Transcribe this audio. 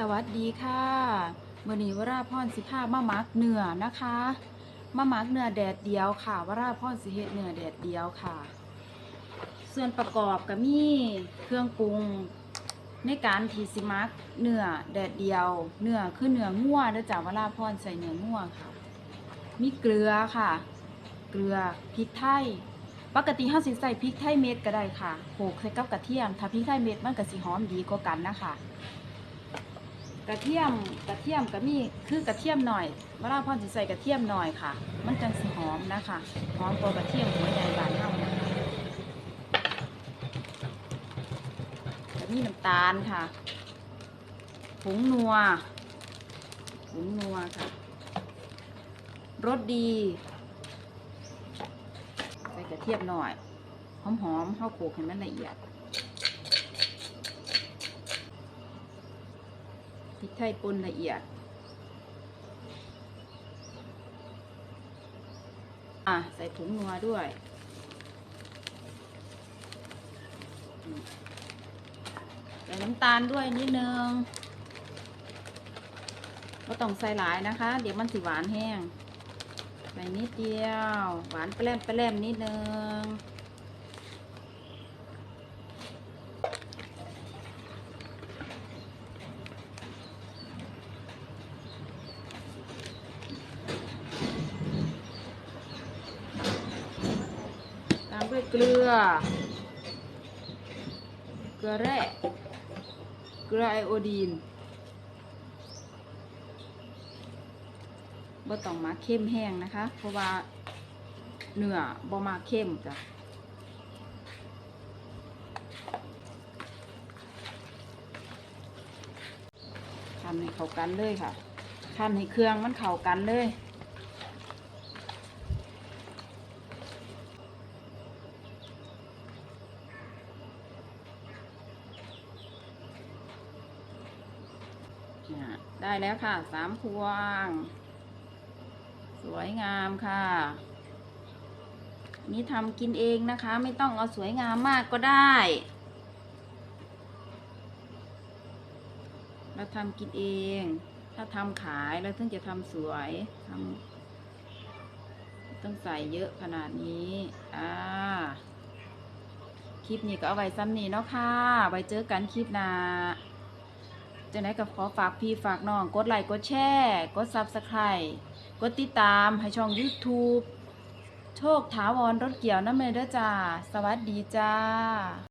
สวัสดีค่ะมื่อนี้วราพรสิภามามักเนื้อนะคะมามักเนื้อแดดเดียวค่ะ วราพรสิเฮ็ดเนื้อแดดเดียวค่ะ ส่วนประกอบก็มีเครื่องปรุงในการทีสิมักเนื้อแดดเดียว เนื้อคือเนื้องัวเด้อจ้าวราพรใส่เนื้องัวค่ะ มีเกลือค่ะ เกลือพริกไทยปกติเฮาสิใส่พริกไทยเม็ดก็ได้ค่ะโขลกใส่กับกระเทียม ถ้าพริกไทยเม็ดมันก็สิหอมดีกว่ากันนะคะ กระเทียมกระเทียมก็มีคือกระเทียมหน่อยเวลาพ่อสิใส่กระเทียมหน่อยค่ะ มันจังสิหอมนะคะหอมกว่ากระเทียมหัวใหญ่บานเฮานะคะก็มีน้ำตาลค่ะผงนัวผงนัวค่ะรสดี ใส่กระเทียมหน่อยหอมๆเข้าโขลกให้มันละเอียด ริกไทยป่นละเอียด อะ ใส่ผงนัวด้วย ใส่น้ำตาลด้วยนิดนึงก็ต้องใส่หลายนะคะ เดี๋ยวมันสิหวานแห้งใส่นิดเดียว หวานแปร่มแปร่มนิดนึง ตามด้วย เกลือ เกลือแร่ เกลือไอโอดีนบ่ต้องมาเข้มแห้งนะคะ เพราะว่าเนื้อบ่มาเข้มจ้ะทำให้เข้ากันเลยค่ะทำให้เครื่องมันเข้ากันเลย ได้แล้วค่ะสามพวง สวยงามค่ะ นี่ทำกินเองนะคะ ไม่ต้องเอาสวยงามมากก็ได้ เราทำกินเอง ถ้าทำขายเราถึงจะทำสวยทำต้องใส่เยอะขนาดนี้อ่าคลิปนี้ก็เอาไว้ซ้ำนี้เนาะค่ะไว้เจอกันคลิปหน้า จะไหนก็ขอฝากพี่ฝากน้อง กดไลค์กดแชร์กดซับสไครต์กดติดตามให้ช่อง YouTube โชคถาวรรถเกี่ยวน้ำเมเด้อจ้า สวัสดีจ้า